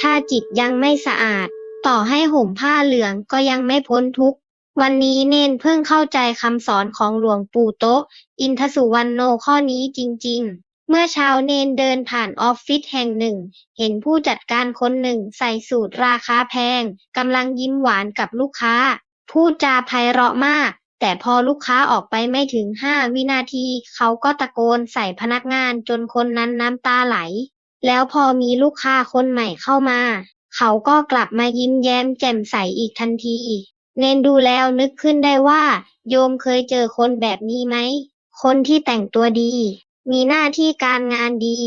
ถ้าจิตยังไม่สะอาด ต่อให้ห่มผ้าเหลืองก็ยังไม่พ้นทุกข์ วันนี้เน้นเพิ่งเข้าใจคำสอนของหลวงปู่โตะอินทสุวรรณโนข้อนี้จริง ๆเมื่อเช้าเนนเดินผ่านออฟฟิศแห่งหนึ่ง เห็นผู้จัดการคนหนึ่งใส่สูทราคาแพงกำลังยิ้มหวานกับลูกค้า พูดจาไพเราะมาก แต่พอลูกค้าออกไปไม่ถึงห้าวินาที เขาก็ตะโกนใส่พนักงานจนคนนั้นน้ำตาไหล แล้วพอมีลูกค้าคนใหม่เข้ามา เขาก็กลับมายิ้มแย้มแจ่มใสอีกทันที เนนดูแล้วนึกขึ้นได้ว่า โยมเคยเจอคนแบบนี้ไหม คนที่แต่งตัวดี มีหน้าที่การงานดี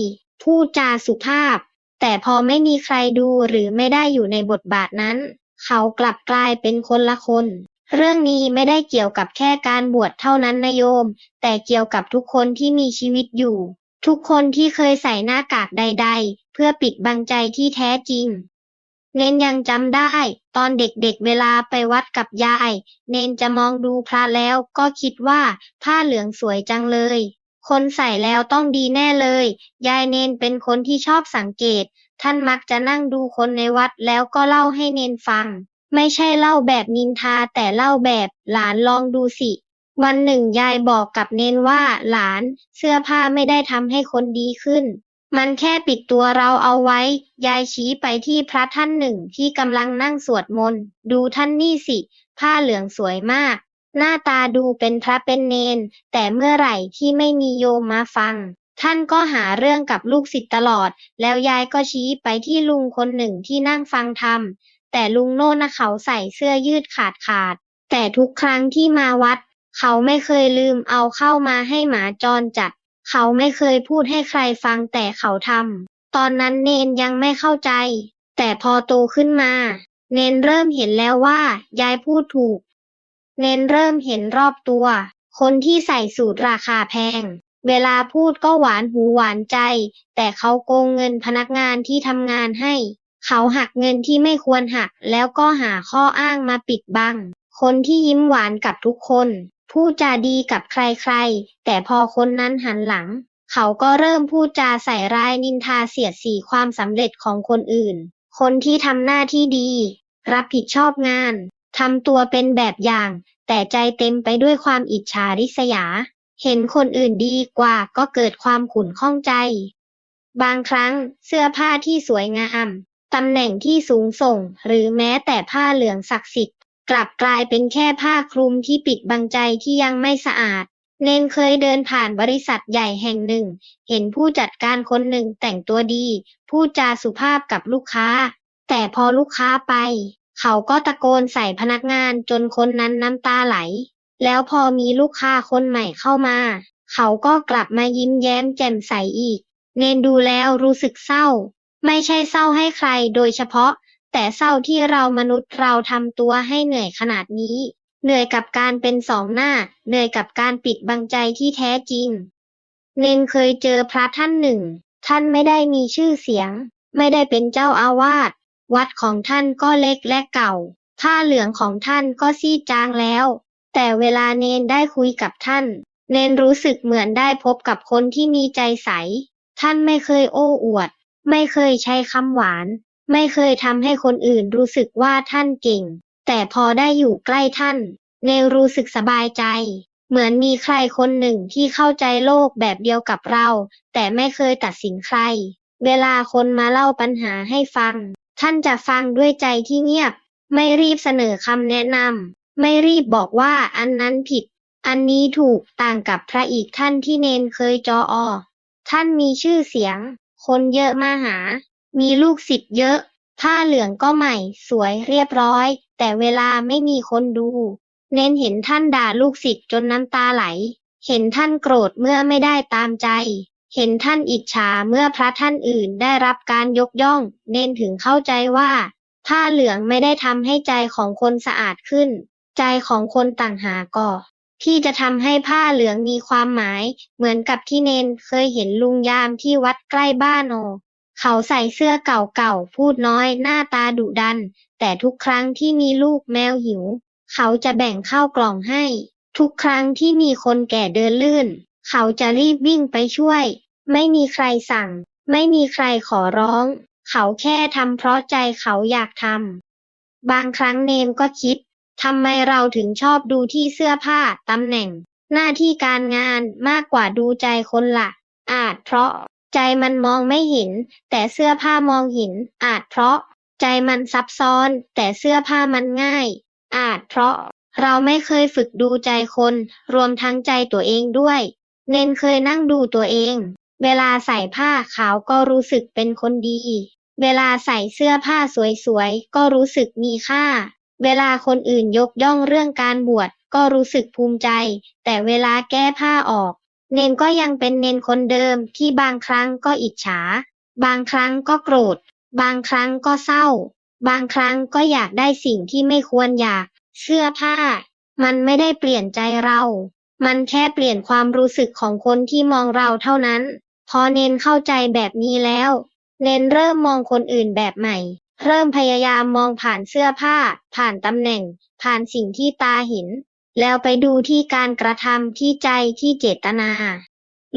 พูดจาสุภาพ แต่พอไม่มีใครดูหรือไม่ได้อยู่ในบทบาทนั้น เขากลับกลายเป็นคนละคน เรื่องนี้ไม่ได้เกี่ยวกับแค่การบวชเท่านั้นนะโยม แต่เกี่ยวกับทุกคนที่มีชีวิตอยู่ ทุกคนที่เคยใส่หน้ากากใด ๆ เพื่อปิดบังใจที่แท้จริง เนนยังจำได้ ตอนเด็กๆเวลาไปวัดกับยาย เนนจะมองดูพระแล้วก็คิดว่าผ้าเหลืองสวยจังเลย คนใส่แล้วต้องดีแน่เลย ยายเนนเป็นคนที่ชอบสังเกต ท่านมักจะนั่งดูคนในวัดแล้วก็เล่าให้เนนฟัง ไม่ใช่เล่าแบบนินทาแต่เล่าแบบหลานลองดูสิ วันหนึ่งยายบอกกับเนนว่า หลาน เสื้อผ้าไม่ได้ทำให้คนดีขึ้น มันแค่ปิดตัวเราเอาไว้ ยายชี้ไปที่พระท่านหนึ่งที่กำลังนั่งสวดมนต์ ดูท่านนี่สิ ผ้าเหลืองสวยมาก หน้าตาดูเป็นพระเป็นเนน แต่เมื่อไหร่ที่ไม่มีโยมมาฟัง ท่านก็หาเรื่องกับลูกศิษย์ตลอด แล้วยายก็ชี้ไปที่ลุงคนหนึ่งที่นั่งฟังธรรม แต่ลุงโน่นนะเขาใส่เสื้อยืดขาดขาด แต่ทุกครั้งที่มาวัด เขาไม่เคยลืมเอาเข้ามาให้หมาจรจัด เขาไม่เคยพูดให้ใครฟังแต่เขาทำตอนนั้นเนนยังไม่เข้าใจ แต่พอโตขึ้นมา เนนเริ่มเห็นแล้วว่ายายพูดถูก เนนเริ่มเห็นรอบตัว คนที่ใส่สูตรราคาแพง เวลาพูดก็หวานหูหวานใจ แต่เขาโกงเงินพนักงานที่ทำงานให้ เขาหักเงินที่ไม่ควรหักแล้วก็หาข้ออ้างมาปิดบังคนที่ยิ้มหวานกับทุกคน พูดจาดีกับใคร ๆ แต่พอคนนั้นหันหลัง เขาก็เริ่มพูดจาใส่ร้ายนินทาเสียดสีความสำเร็จของคนอื่น คนที่ทำหน้าที่ดี รับผิดชอบงานทำตัวเป็นแบบอย่าง แต่ใจเต็มไปด้วยความอิจฉาริษยา เห็นคนอื่นดีกว่าก็เกิดความขุ่นข้องใจ บางครั้งเสื้อผ้าที่สวยงามตำแหน่งที่สูงส่ง หรือแม้แต่ผ้าเหลืองศักดิ์สิทธิ์ กลับกลายเป็นแค่ผ้าคลุมที่ปิดบังใจที่ยังไม่สะอาด เนนเคยเดินผ่านบริษัทใหญ่แห่งหนึ่ง เห็นผู้จัดการคนหนึ่งแต่งตัวดี พูดจาสุภาพกับลูกค้า แต่พอลูกค้าไป เขาก็ตะโกนใส่พนักงานจนคนนั้นน้ำตาไหล แล้วพอมีลูกค้าคนใหม่เข้ามา เขาก็กลับมายิ้มแย้มแจ่มใสอีก เนนดูแล้วรู้สึกเศร้า ไม่ใช่เศร้าให้ใครโดยเฉพาะ แต่เศร้าที่เรามนุษย์เราทำตัวให้เหนื่อยขนาดนี้ เหนื่อยกับการเป็นสองหน้า เหนื่อยกับการปิดบังใจที่แท้จริง เนนเคยเจอพระท่านหนึ่ง ท่านไม่ได้มีชื่อเสียง ไม่ได้เป็นเจ้าอาวาส วัดของท่านก็เล็กและเก่า ผ้าเหลืองของท่านก็ซีดจางแล้ว แต่เวลาเนนได้คุยกับท่าน เนนรู้สึกเหมือนได้พบกับคนที่มีใจใส ท่านไม่เคยโอ้อวด ไม่เคยใช้คำหวาน ไม่เคยทำให้คนอื่นรู้สึกว่าท่านเก่ง แต่พอได้อยู่ใกล้ท่านเนรู้สึกสบายใจ เหมือนมีใครคนหนึ่งที่เข้าใจโลกแบบเดียวกับเรา แต่ไม่เคยตัดสินใคร เวลาคนมาเล่าปัญหาให้ฟัง ท่านจะฟังด้วยใจที่เงียบ ไม่รีบเสนอคำแนะนำไม่รีบบอกว่าอันนั้นผิด อันนี้ถูกต่างกับพระอีกท่านที่เนนเคยจออ ท่านมีชื่อเสียง คนเยอะมาหา มีลูกศิษย์เยอะ ผ้าเหลืองก็ใหม่ สวยเรียบร้อย แต่เวลาไม่มีคนดู เน้นเห็นท่านด่าลูกศิษย์จนน้ำตาไหล เห็นท่านโกรธเมื่อไม่ได้ตามใจ เห็นท่านอิจฉาเมื่อพระท่านอื่นได้รับการยกย่อง เน้นถึงเข้าใจว่า ผ้าเหลืองไม่ได้ทำให้ใจของคนสะอาดขึ้น ใจของคนต่างหากก็ที่จะทำให้ผ้าเหลืองมีความหมาย เหมือนกับที่เนนเคยเห็นลุงยามที่วัดใกล้บ้านโอ เขาใส่เสื้อเก่าๆ พูดน้อย หน้าตาดุดัน แต่ทุกครั้งที่มีลูกแมวหิว เขาจะแบ่งข้าวกล่องให้ ทุกครั้งที่มีคนแก่เดินลื่น เขาจะรีบวิ่งไปช่วย ไม่มีใครสั่ง ไม่มีใครขอร้อง เขาแค่ทำเพราะใจเขาอยากทำ บางครั้งเนนก็คิด ทำไมเราถึงชอบดูที่เสื้อผ้าตำแหน่ง หน้าที่การงานมากกว่าดูใจคนละ่ะอาจเพราะ ใจมันมองไม่เห็น แต่เสื้อผ้ามองเห็น อาจเพราะ ใจมันซับซ้อน แต่เสื้อผ้ามันง่าย อาจเพราะ เราไม่เคยฝึกดูใจคน รวมทั้งใจตัวเองด้วย เนนเคยนั่งดูตัวเอง เวลาใส่ผ้าขาวก็รู้สึกเป็นคนดี เวลาใส่เสื้อผ้าสวยๆ ก็รู้สึกมีค่า เวลาคนอื่นยกย่องเรื่องการบวชก็รู้สึกภูมิใจ แต่เวลาแก้ผ้าออก เนนก็ยังเป็นเนนคนเดิมที่บางครั้งก็อิจฉา บางครั้งก็โกรธ บางครั้งก็เศร้า บางครั้งก็อยากได้สิ่งที่ไม่ควรอยาก เสื้อผ้า มันไม่ได้เปลี่ยนใจเรา มันแค่เปลี่ยนความรู้สึกของคนที่มองเราเท่านั้น พอเนนเข้าใจแบบนี้แล้ว เนนเริ่มมองคนอื่นแบบใหม่ เริ่มพยายามมองผ่านเสื้อผ้า ผ่านตำแหน่ง ผ่านสิ่งที่ตาเห็น แล้วไปดูที่การกระทำที่ใจที่เจตนา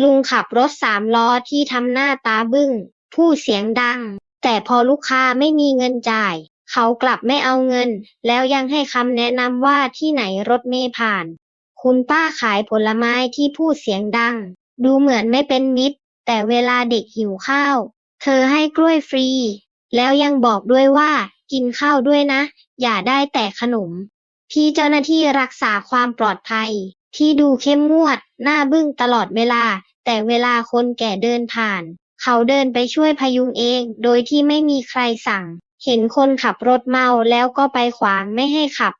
ลุงขับรถสามล้อที่ทำหน้าตาบึ้ง พูดเสียงดัง แต่พอลูกค้าไม่มีเงินจ่าย เขากลับไม่เอาเงิน แล้วยังให้คำแนะนำว่าที่ไหนรถเมล์ผ่าน คุณป้าขายผลไม้ที่พูดเสียงดัง ดูเหมือนไม่เป็นมิตร แต่เวลาเด็กหิวข้าว เธอให้กล้วยฟรี แล้วยังบอกด้วยว่า กินข้าวด้วยนะ อย่าได้แต่ขนม พี่เจ้าหน้าที่รักษาความปลอดภัย ที่ดูเข้มงวด หน้าบึ้งตลอดเวลา แต่เวลาคนแก่เดินผ่าน เขาเดินไปช่วยพยุงเอง โดยที่ไม่มีใครสั่ง เห็นคนขับรถเมาแล้วก็ไปขวางไม่ให้ขับ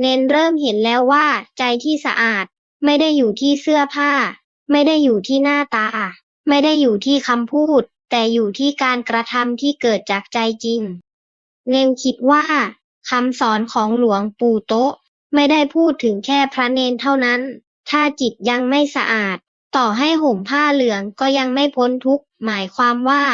เนนเริ่มเห็นแล้วว่า ใจที่สะอาด ไม่ได้อยู่ที่เสื้อผ้า ไม่ได้อยู่ที่หน้าตา ไม่ได้อยู่ที่คำพูด แต่อยู่ที่การกระทำที่เกิดจากใจจริงเนนคิดว่า คำสอนของหลวงปู่โตะไม่ได้พูดถึงแค่พระเนนเท่านั้น ถ้าจิตยังไม่สะอาด ต่อให้ห่มผ้าเหลืองก็ยังไม่พ้นทุกข์หมายความว่า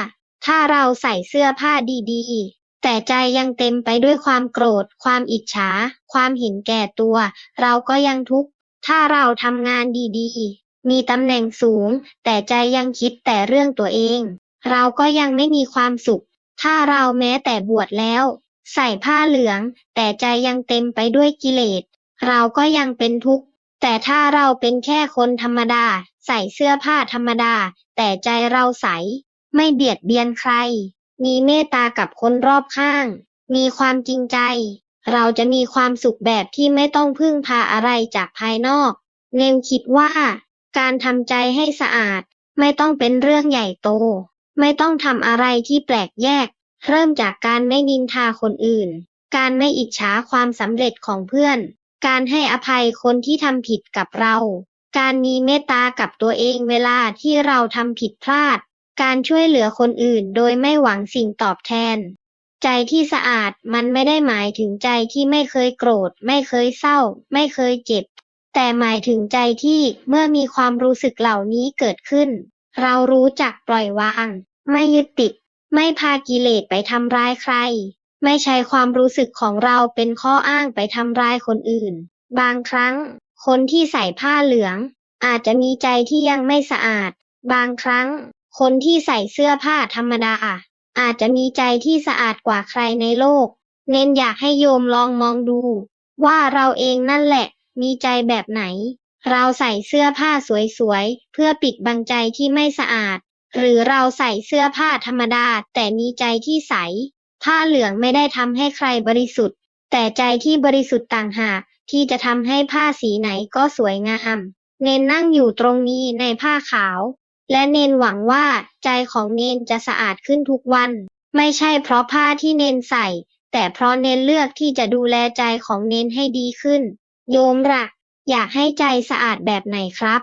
ถ้าเราใส่เสื้อผ้าดีๆ แต่ใจยังเต็มไปด้วยความโกรธ ความอิจฉา ความเห็นแก่ตัว เราก็ยังทุกข์ ถ้าเราทำงานดีๆ มีตำแหน่งสูง แต่ใจยังคิดแต่เรื่องตัวเอง เราก็ยังไม่มีความสุข ถ้าเราแม้แต่บวชแล้ว ใส่ผ้าเหลือง แต่ใจยังเต็มไปด้วยกิเลส เราก็ยังเป็นทุกข์ แต่ถ้าเราเป็นแค่คนธรรมดา ใส่เสื้อผ้าธรรมดา แต่ใจเราใส ไม่เบียดเบียนใคร มีเมตตากับคนรอบข้าง มีความจริงใจ เราจะมีความสุขแบบที่ไม่ต้องพึ่งพาอะไรจากภายนอกเนมคิดว่า การทำใจให้สะอาด ไม่ต้องเป็นเรื่องใหญ่โต ไม่ต้องทำอะไรที่แปลกแยก เริ่มจากการไม่นินทาคนอื่น การไม่อิจฉาความสำเร็จของเพื่อน การให้อภัยคนที่ทำผิดกับเรา การมีเมตตากับตัวเองเวลาที่เราทำผิดพลาด การช่วยเหลือคนอื่นโดยไม่หวังสิ่งตอบแทน ใจที่สะอาดมันไม่ได้หมายถึงใจที่ไม่เคยโกรธ ไม่เคยเศร้า ไม่เคยเจ็บ แต่หมายถึงใจที่เมื่อมีความรู้สึกเหล่านี้เกิดขึ้น เรารู้จักปล่อยวาง ไม่ยึดติด ไม่พากิเลสไปทำร้ายใคร ไม่ใช้ความรู้สึกของเราเป็นข้ออ้างไปทำร้ายคนอื่น บางครั้ง คนที่ใส่ผ้าเหลือง อาจจะมีใจที่ยังไม่สะอาด บางครั้ง คนที่ใส่เสื้อผ้าธรรมดา อาจจะมีใจที่สะอาดกว่าใครในโลก เน้นอยากให้โยมลองมองดู ว่าเราเองนั่นแหละ มีใจแบบไหน เราใส่เสื้อผ้าสวยๆ เพื่อปิดบังใจที่ไม่สะอาด หรือเราใส่เสื้อผ้าธรรมดา แต่มีใจที่ใส ผ้าเหลืองไม่ได้ทำให้ใครบริสุทธิ์ แต่ใจที่บริสุทธิ์ต่างหากที่จะทำให้ผ้าสีไหนก็สวยงาม เนนนั่งอยู่ตรงนี้ในผ้าขาว และเนนหวังว่าใจของเนนจะสะอาดขึ้นทุกวัน ไม่ใช่เพราะผ้าที่เนนใส่ แต่เพราะเนนเลือกที่จะดูแลใจของเนนให้ดีขึ้น โยมละ่ะ อยากให้ใจสะอาดแบบไหนครับ